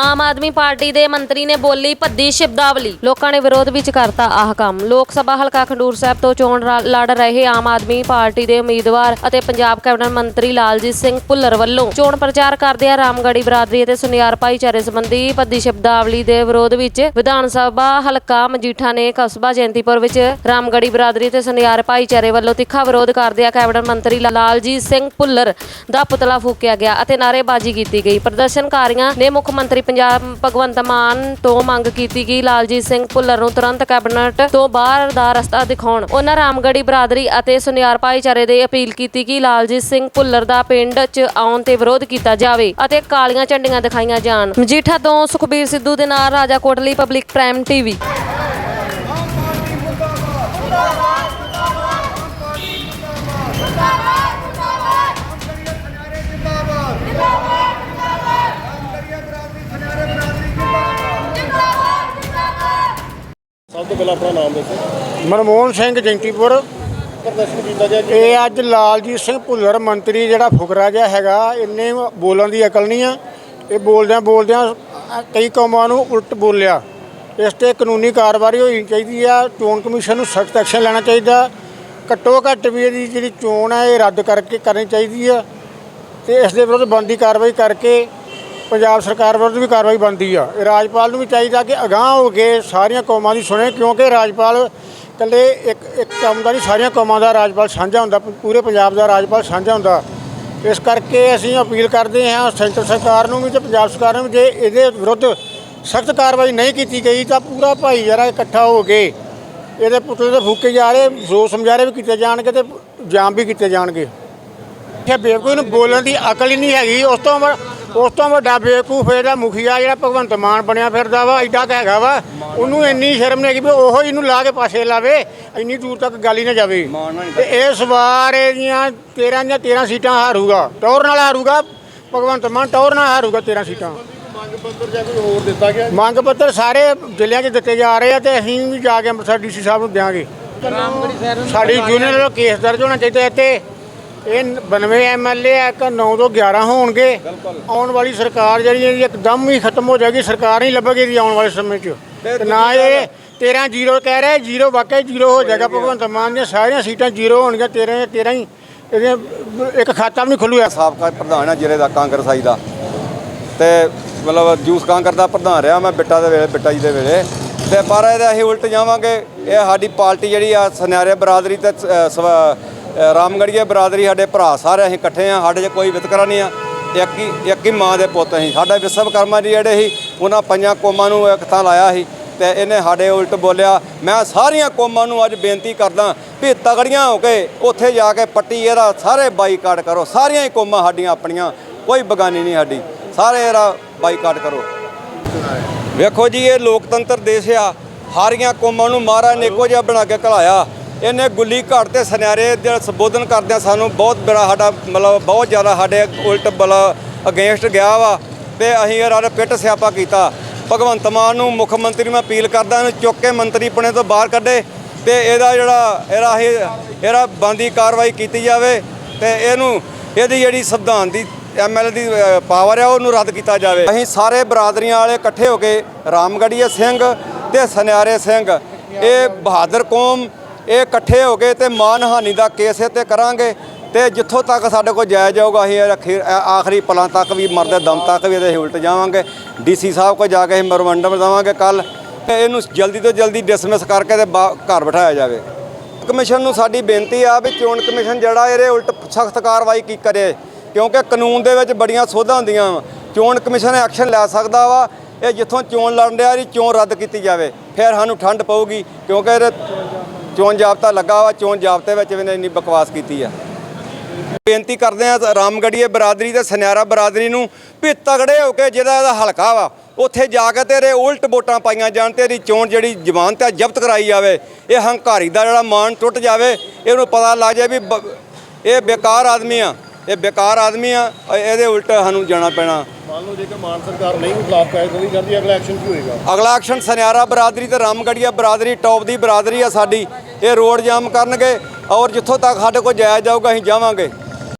Aam Aadmi party ਦੇ ਮੰਤਰੀ ਨੇ ਬੋਲੀ ਭੱਦੀ ਸ਼ਬਦਾਵਲੀ। ਲੋਕਾਂ ਨੇ ਵਿਰੋਧ ਵਿੱਚ ਕਰਤਾ ਆਹ ਕੰਮ। ਲੋਕ ਸਭਾ ਹਲਕਾ ਖਡੂਰ ਸਾਹਿਬ ਤੋਂ ਚੋਣ ਲੜ ਰਹੇ ਆਮ ਆਦਮੀ ਪਾਰਟੀ ਦੇ ਉਮੀਦਵਾਰ ਅਤੇ ਪੰਜਾਬ ਕੈਬਨਿਟ ਮੰਤਰੀ ਲਾਲਜੀਤ ਸਿੰਘ ਭੁੱਲਰ ਵੱਲੋਂ ਚੋਣ ਪ੍ਰਚਾਰ ਕਰਦਿਆਂ ਰਾਮਗੜੀ ਬਰਾਦਰੀ ਅਤੇ ਸੁਨਿਆਰ ਭਾਈਚਾਰੇ ਸੰਬੰਧੀ ਭੱਦੀ ਸ਼ਬਦਾਵਲੀ ਦੇ ਵਿਰੋਧ ਵਿੱਚ ਵਿਧਾਨ ਸਭਾ ਹਲਕਾ ਮਜੀਠਾ ਨੇ ਕਸਬਾ ਜੈਂਤੀਪੁਰ ਵਿੱਚ ਰਾਮਗੜੀ ਬਰਾਦਰੀ ਤੇ ਸੁਨਿਆਰ ਭਾਈਚਾਰੇ ਵੱਲੋਂ ਤਿੱਖਾ ਵਿਰੋਧ ਕਰਦਿਆਂ ਕੈਬਨਿਟ ਮੰਤਰੀ ਲਾਲਜੀਤ ਸਿੰਘ ਭੁੱਲਰ ਦਾ ਪੁਤਲਾ ਫੂਕਿਆ ਗਿਆ ਅਤੇ ਨਾਅਰੇਬਾਜ਼ੀ ਕੀਤੀ ਗਈ। ਪ੍ਰਦਰਸ਼ਨਕਾਰੀਆਂ ਨੇ ਮੁੱਖ ਮੰਤਰੀ ਪੰਜਾਬ ਭਗਵੰਤ ਮਾਨ ਤੋਂ ਮੰਗ ਕੀਤੀ ਕਿ ਲਾਲਜੀਤ ਸਿੰਘ ਭੁੱਲਰ ਨੂੰ ਤੁਰੰਤ ਕੈਬਨਿਟ ਤੋਂ ਬਾਹਰ ਦਾ ਰਸਤਾ ਦਿਖਾਉਣ। ਉਹਨਾਂ ਰਾਮਗੜੀ ਬਰਾਦਰੀ ਅਤੇ ਸੁਨਿਆਰ ਭਾਈਚਾਰੇ ਦੇ ਅਪੀਲ ਕੀਤੀ ਕਿ ਲਾਲਜੀਤ ਸਿੰਘ ਭੁੱਲਰ ਦਾ ਪਿੰਡ 'ਚ ਆਉਣ ਤੇ ਵਿਰੋਧ ਕੀਤਾ ਜਾਵੇ ਅਤੇ ਕਾਲੀਆਂ ਝੰਡੀਆਂ ਦਿਖਾਈਆਂ ਜਾਣ। ਮਜੀਠਾ ਤੋਂ ਸੁਖਬੀਰ ਸਿੱਧੂ ਦੇ ਨਾਲ ਰਾਜਾ ਕੋਟਲੀ ਪਬਲਿਕ ਪ੍ਰਾਈਮ ਟੀਵੀ। ਪਹਿਲਾਂ ਆਪਣਾ ਨਾਮ ਦੱਸੋ। ਮਨਮੋਹਨ ਸਿੰਘ ਜੈਂਤੀਪੁਰ ਪ੍ਰਦਰਸ਼ਨ ਕੀਤਾ ਗਿਆ ਜੀ। ਇਹ ਅੱਜ ਲਾਲਜੀਤ ਸਿੰਘ ਭੁੱਲਰ ਮੰਤਰੀ ਜਿਹੜਾ ਫੁਕਰਾ ਜਿਹਾ ਹੈਗਾ ਇੰਨੇ ਬੋਲਣ ਦੀ ਅਕਲ ਨਹੀਂ ਆ। ਇਹ ਬੋਲਦਿਆਂ ਬੋਲਦਿਆਂ ਕਈ ਕੌਮਾਂ ਨੂੰ ਉਲਟ ਬੋਲਿਆ। ਇਸ ਤੇ ਕਾਨੂੰਨੀ ਕਾਰਵਾਈ ਹੋਣੀ ਚਾਹੀਦੀ ਆ। ਚੋਣ ਕਮਿਸ਼ਨ ਨੂੰ ਸਖਤ ਐਕਸ਼ਨ ਲੈਣਾ ਚਾਹੀਦਾ। ਘੱਟੋ ਘੱਟ ਵੀ ਇਹਦੀ ਜਿਹੜੀ ਚੋਣ ਹੈ ਇਹ ਰੱਦ ਕਰਕੇ ਕਰਨੀ ਚਾਹੀਦੀ ਆ। ਤੇ ਇਸ ਦੇ ਵਿਰੁੱਧ ਬਣਦੀ ਕਾਰਵਾਈ ਕਰਕੇ ਪੰਜਾਬ ਸਰਕਾਰ ਵਿਰੁੱਧ ਵੀ ਕਾਰਵਾਈ ਬਣਦੀ ਆ। ਇਹ ਰਾਜਪਾਲ ਨੂੰ ਵੀ ਚਾਹੀਦਾ ਕਿ ਅਗਾਂਹ ਹੋ ਕੇ ਸਾਰੀਆਂ ਕੌਮਾਂ ਦੀ ਸੁਣੇ, ਕਿਉਂਕਿ ਰਾਜਪਾਲ ਇਕੱਲੇ ਇੱਕ ਇੱਕ ਕੰਮ ਦਾ ਨਹੀਂ, ਸਾਰੀਆਂ ਕੌਮਾਂ ਦਾ ਰਾਜਪਾਲ ਸਾਂਝਾ ਹੁੰਦਾ, ਪ- ਪੂਰੇ ਪੰਜਾਬ ਦਾ ਰਾਜਪਾਲ ਸਾਂਝਾ ਹੁੰਦਾ। ਇਸ ਕਰਕੇ ਅਸੀਂ ਅਪੀਲ ਕਰਦੇ ਹਾਂ ਸੈਂਟਰ ਸਰਕਾਰ ਨੂੰ ਵੀ ਤੇ ਪੰਜਾਬ ਸਰਕਾਰ ਨੂੰ ਵੀ, ਜੇ ਇਹਦੇ ਵਿਰੁੱਧ ਸਖਤ ਕਾਰਵਾਈ ਨਹੀਂ ਕੀਤੀ ਗਈ, ਤਾਂ ਪੂਰਾ ਭਾਈਚਾਰਾ ਇਕੱਠਾ ਹੋ ਕੇ ਇਹਦੇ ਪੁਤਲੇ ਤੇ ਫੂਕੇ ਜਾ ਰਹੇ ਜ਼ੋਰ ਸਮਝਾਰੇ ਵੀ ਕੀਤੇ ਜਾਣਗੇ ਤੇ ਜਾਮ ਵੀ ਕੀਤੇ ਜਾਣਗੇ। ਇੱਥੇ ਬੇਵਕੂਫ ਨੂੰ ਬੋਲਣ ਦੀ ਅਕਲ ਹੀ ਨਹੀਂ ਹੈਗੀ, ਉਸ ਤੋਂ ਉਸ ਤੋਂ ਵੱਡਾ ਬੇਵਕੂਫ ਇਹਦਾ ਮੁਖੀਆ ਜਿਹੜਾ ਭਗਵੰਤ ਮਾਨ ਬਣਿਆ ਫਿਰਦਾ ਵਾ ਐਡਾ ਕੁ ਹੈਗਾ ਵਾ ਉਹਨੂੰ ਇੰਨੀ ਸ਼ਰਮ ਨਹੀਂ ਹੈਗੀ ਵੀ ਉਹੋ ਇਹਨੂੰ ਲਾ ਕੇ ਪਾਸੇ ਲਾਵੇ ਇੰਨੀ ਦੂਰ ਤੱਕ ਗੱਲ ਹੀ ਨਾ ਜਾਵੇ। ਤੇ ਇਸ ਵਾਰ ਇਹਦੀਆਂ 13 ਜਾਂ 13 ਸੀਟਾਂ ਹਾਰੂਗਾ ਟੌਰ ਨਾਲ ਹਾਰੂਗਾ ਭਗਵੰਤ ਮਾਨ ਟੌਰ ਨਾਲ ਹਾਰੂਗਾ 13 ਸੀਟਾਂ। ਮੰਗ ਪੱਤਰ ਜਾਂ ਕੋਈ ਹੋਰ ਦਿੱਤਾ ਗਿਆ ਮੰਗ ਪੱਤਰ ਸਾਰੇ ਜ਼ਿਲ੍ਹਿਆਂ 'ਚ ਦਿੱਤੇ ਜਾ ਰਹੇ ਆ ਤੇ ਅਸੀਂ ਵੀ ਜਾ ਕੇ ਅੰਮ੍ਰਿਤਸਰ ਡੀਸੀ ਸਾਹਿਬ ਨੂੰ ਦਿਆਂਗੇ। ਸਾਡੀ ਯੂਨੀਅਨ ਵੱਲੋਂ ਕੇਸ ਦਰਜ ਹੋਣਾ ਚਾਹੀਦਾ ਇੱਥੇ। ਇਹ 92 ਐਮਐਲਏ ਇੱਕ 9 ਤੋਂ 11 ਹੋਣਗੇ। ਆਉਣ ਵਾਲੀ ਸਰਕਾਰ ਜਿਹੜੀ ਹੈ ਇੱਕਦਮ ਹੀ ਖਤਮ ਹੋ ਜਾਏਗੀ ਸਰਕਾਰ ਨਹੀਂ ਲੱਭੇਗੀ ਇਹਦੀ ਆਉਣ ਵਾਲੇ ਸਮੇਂ 'ਚ। ਤੇ ਨਾ ਇਹ 13 ਜ਼ੀਰੋ ਕਹਿ ਰਹੇ ਜ਼ੀਰੋ ਵਾਕਿਆ ਜ਼ੀਰੋ ਹੋ ਜਾਏਗਾ ਭਗਵੰਤ ਮਾਨ ਦੀਆਂ ਸਾਰੀਆਂ ਸੀਟਾਂ ਜ਼ੀਰੋ ਹੋਣਗੀਆਂ 13 13 ਹੀ। ਇਹਦੇ ਇੱਕ ਖਾਤਾ ਵੀ ਨਹੀਂ ਖੁੱਲੂਗਾ ਸਾਬਕਾ ਪ੍ਰਧਾਨ ਆ ਜ਼ਿਲ੍ਹੇ ਦਾ ਕਾਂਗਰਸ ਆਈ ਦਾ। ਤੇ ਮਤਲਬ ਜੂਸ ਕਾਂਗਰਸ ਦਾ ਪ੍ਰਧਾਨ ਰਿਹਾ ਮੈਂ ਬਿੱਟਾ ਦੇ ਵੇਲੇ ਬਿੱਟਾ ਜੀ ਦੇ ਵੇਲੇ। ਤੇ ਪਰ ਇਹਦੇ ਅਸੀਂ ਉਲਟ ਜਾਵਾਂਗੇ। ਇਹ ਸਾਡੀ ਪਾਰਟੀ ਜਿਹੜੀ ਆ ਸੁਨਿਆਰੇ ਬਰਾਦਰੀ ਤੇ ਅ, ਬਰਾਦਰੀ ਸਾਡੇ ਭਰਾ ਸਾਰੇ ਅਸੀਂ ਇਕੱਠੇ ਆ ਸਾਡੇ 'ਚ ਕੋਈ ਵਿਤਕਰਾ ਨਹੀਂ ਆ। ਇੱਕ ਹੀ ਇੱਕ ਹੀ ਮਾਂ ਦੇ ਪੁੱਤ ਅਸੀਂ। ਸਾਡਾ ਵਿਸ਼ਵਕਰਮਾ ਜੀ ਜਿਹੜੇ ਸੀ ਉਹਨਾਂ ਪੰਜਾਂ ਕੌਮਾਂ ਨੂੰ ਇੱਕ ਥਾਂ ਲਾਇਆ ਸੀ ਤੇ ਇਹਨੇ ਸਾਡੇ ਉਲਟ ਬੋਲਿਆ। ਮੈਂ ਸਾਰੀਆਂ ਕੌਮਾਂ ਨੂੰ ਅੱਜ ਬੇਨਤੀ ਕਰਦਾ ਵੀ ਤਗੜੀਆਂ ਹੋ ਕੇ ਉੱਥੇ ਜਾ ਕੇ ਪੱਟੀ ਇਹਦਾ ਸਾਰੇ ਬਾਈਕਾਟ ਕਰੋ। ਸਾਰੀਆਂ ਹੀ ਕੌਮਾਂ ਸਾਡੀਆਂ ਆਪਣੀਆਂ ਕੋਈ ਬਗਾਨੀ ਨਹੀਂ ਸਾਡੀ। ਸਾਰੇ ਇਹਦਾ ਬਾਈਕਾਟ ਕਰੋ। ਵੇਖੋ ਜੀ ਇਹ ਲੋਕਤੰਤਰ ਦੇਸ਼ ਆ। ਹਾਰੀਆਂ ਕੌਮਾਂ ਨੂੰ ਮਹਾਰਾਜ ਨੇ ਇੱਕੋ ਜਿਹਾ ਬਣਾ ਕੇ ਘਲਾਇਆ। ਇਹਨੇ ਗੁੱਲੀ ਘਾਟ ਤੇ ਸਨਿਆਰੇ ਦੇ ਸੰਬੋਧਨ ਕਰਦਿਆਂ ਸਾਨੂੰ ਬਹੁਤ ਬੜਾ ਸਾਡਾ ਮਤਲਬ ਬਹੁਤ ਜ਼ਿਆਦਾ ਸਾਡੇ ਉਲਟ ਬਲ ਅਗੇਂਸਟ ਗਿਆ ਵਾ ਤੇ ਅਸੀਂ ਇਹਦਾ ਨਾ ਪਿੱਟ ਸਿਆਪਾ ਕੀਤਾ। ਭਗਵੰਤ ਮਾਨ ਨੂੰ ਮੁੱਖ ਮੰਤਰੀ ਮੈਂ ਅਪੀਲ ਕਰਦਾ ਇਹਨੂੰ ਚੁੱਕ ਕੇ ਮੰਤਰੀ ਪਣੇ ਤੋਂ ਬਾਹਰ ਕੱਢੇ ਤੇ ਇਹਦਾ ਜਿਹੜਾ ਇਹਦਾ ਇਹ ਇਹਦਾ ਬੰਦੀ ਕਾਰਵਾਈ ਕੀਤੀ ਜਾਵੇ ਤੇ ਇਹਨੂੰ ਇਹਦੀ ਜਿਹੜੀ ਸੰਵਿਧਾਨ ਦੀ ਐਮਐਲ ਦੀ ਪਾਵਰ ਹੈ ਉਹਨੂੰ ਰੱਦ ਕੀਤਾ ਜਾਵੇ। ਅਸੀਂ ਸਾਰੇ ਬਰਾਦਰੀਆਂ ਵਾਲੇ ਇਕੱਠੇ ਹੋ ਕੇ ਰਾਮਗੜੀਏ ਸਿੰਘ ਤੇ ਸੁਨਿਆਰੇ ਸਿੰਘ, ਇਹ ਬਹਾਦਰ ਕੌਮ ਇਹ ਇਕੱਠੇ ਹੋ ਕੇ ਤੇ ਮਾਨਹਾਨੀ ਦਾ ਕੇਸ ਇਹ ਤੇ ਕਰਾਂਗੇ ਤੇ ਜਿੱਥੋਂ ਤੱਕ ਸਾਡੇ ਕੋਲ ਜਾਇਜ਼ ਜਾਊਗਾ, ਅਸੀਂ ਆਖਰੀ ਪਲਾਂ ਤੱਕ ਵੀ, ਮਰਦੇ ਦਮ ਤੱਕ ਵੀ ਇਹਦੇ ਅਸੀਂ ਉਲਟ ਜਾਵਾਂਗੇ। ਡੀਸੀ ਸਾਹਿਬ ਕੋਲ ਜਾ ਕੇ ਅਸੀਂ ਮਰਵੰਡਮ ਦੇਵਾਂਗੇ ਕੱਲ ਤੇ ਇਹਨੂੰ ਜਲਦੀ ਤੋਂ ਜਲਦੀ ਡਿਸਮਿਸ ਕਰਕੇ ਤੇ ਬਾ- ਘਰ ਬਿਠਾਇਆ ਜਾਵੇ। ਕਮਿਸ਼ਨ ਨੂੰ ਸਾਡੀ ਬੇਨਤੀ ਆ ਵੀ ਚੋਣ ਕਮਿਸ਼ਨ ਜਿਹੜਾ ਇਹਦੇ ਉਲਟ ਸਖਤ ਕਾਰਵਾਈ ਕੀ ਕਰੇ, ਕਿਉਂਕਿ ਕਾਨੂੰਨ ਦੇ ਵਿੱਚ ਬੜੀਆਂ ਸੋਧਾਂ ਹੁੰਦੀਆਂ ਵਾ। ਚੋਣ ਕਮਿਸ਼ਨ ਐਕਸ਼ਨ ਲੈ ਸਕਦਾ ਵਾ, ਇਹ ਜਿੱਥੋਂ ਚੋਣ ਲੜਨ ਡਿਆ ਇਹਦੀ ਚੋਣ ਰੱਦ ਕੀਤੀ ਜਾਵੇ, ਫਿਰ ਸਾਨੂੰ ਠੰਡ ਪਊਗੀ, ਕਿਉਂਕਿ ਇਹਦੇ ਚੋਣ ਜਾਬਤਾ ਲੱਗਾ ਵਾ ਚੋਣ ਜਾਬਤੇ ਵਿੱਚ ਵੀ ਇਹਨੇ ਇੰਨੀ ਬਕਵਾਸ ਕੀਤੀ ਆ। ਬੇਨਤੀ ਕਰਦੇ ਆ ਰਾਮਗੜੀਏ ਬਰਾਦਰੀ ਤੇ ਸੁਨਿਆਰਾ ਬਰਾਦਰੀ ਨੂੰ ਵੀ ਤਗੜੇ ਹੋ ਕੇ ਜਿਹਦਾ ਇਹਦਾ ਹਲਕਾ ਵਾ ਉੱਥੇ ਜਾ ਕੇ ਤੇਰੇ ਉਲਟ ਵੋਟਾਂ ਪਾਈਆਂ ਜਾਣ ਤੇ ਇਹਦੀ ਚੋਣ ਜਿਹੜੀ ਜ਼ਮਾਨਤ ਹੈ ਜ਼ਬਤ ਕਰਾਈ ਜਾਵੇ ਇਹ ਹੰਕਾਰੀ ਦਾ ਜਿਹੜਾ ਮਾਣ ਟੁੱਟ ਜਾਵੇ ਇਹਨੂੰ ਪਤਾ ਲੱਗ ਜਾਏ ਵੀ ਇਹ ਬੇਕਾਰ ਆਦਮੀ ਆ ਇਹ ਬੇਕਾਰ ਆਦਮੀ ਆ ਇਹ- ਇਹਦੇ ਉਲਟ ਸਾਨੂੰ ਜਾਣਾ ਪੈਣਾ। ਮੰਨ ਲਓ ਜੇਕਰ ਮਾਨ ਸਰਕਾਰ ਨਹੀਂ ਖਿਲਾਫ ਕਾਰਵਾਈ ਕਰਦੀ ਅਗਲਾ ਐਕਸ਼ਨ ਕੀ ਹੋਏਗਾ? ਅਗਲਾ ਐਕਸ਼ਨ ਸੁਨਿਆਰਾ ਬਰਾਦਰੀ ਤੇ ਰਾਮਗੜੀਆ ਬਰਾਦਰੀ ਟੌਪ ਦੀ ਬਰਾਦਰੀ ਆ ਸਾਡੀ। ਇਹ ਰੋਡ ਜਾਮ ਕਰਨਗੇ ਔਰ ਜਿੱਥੋਂ ਤੱਕ ਸਾਡੇ ਕੋਲ ਜਾਇਆ ਜਾਊਗਾ ਅਸੀਂ ਜਾਵਾਂਗੇ।